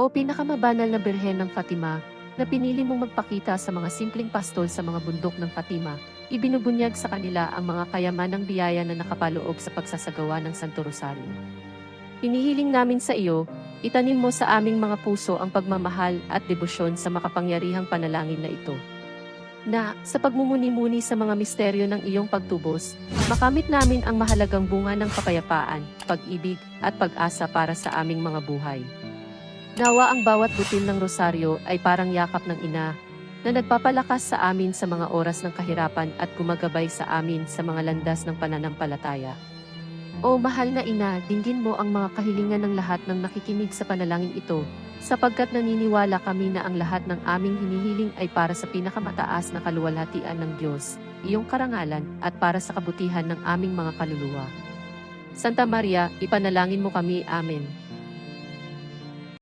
O pinakamabanal na Birhen ng Fatima, na pinili mong magpakita sa mga simpleng pastol sa mga bundok ng Fatima, ibinubunyag sa kanila ang mga kayamanang biyaya na nakapaloob sa pagsasagawa ng Santo Rosario. Hinihiling namin sa iyo, itanim mo sa aming mga puso ang pagmamahal at debosyon sa makapangyarihang panalangin na ito. Na, sa pagmumuni-muni sa mga misteryo ng iyong pagtubos, makamit namin ang mahalagang bunga ng kapayapaan, pag-ibig, at pag-asa para sa aming mga buhay. Nawa ang bawat butil ng rosaryo ay parang yakap ng ina, na nagpapalakas sa amin sa mga oras ng kahirapan at gumagabay sa amin sa mga landas ng pananampalataya. O mahal na ina, dinggin mo ang mga kahilingan ng lahat ng nakikinig sa panalangin ito, sapagkat naniniwala kami na ang lahat ng aming hinihiling ay para sa pinakamataas na kaluwalhatian ng Diyos, iyong karangalan, at para sa kabutihan ng aming mga kaluluwa. Santa Maria, ipanalangin mo kami. Amen.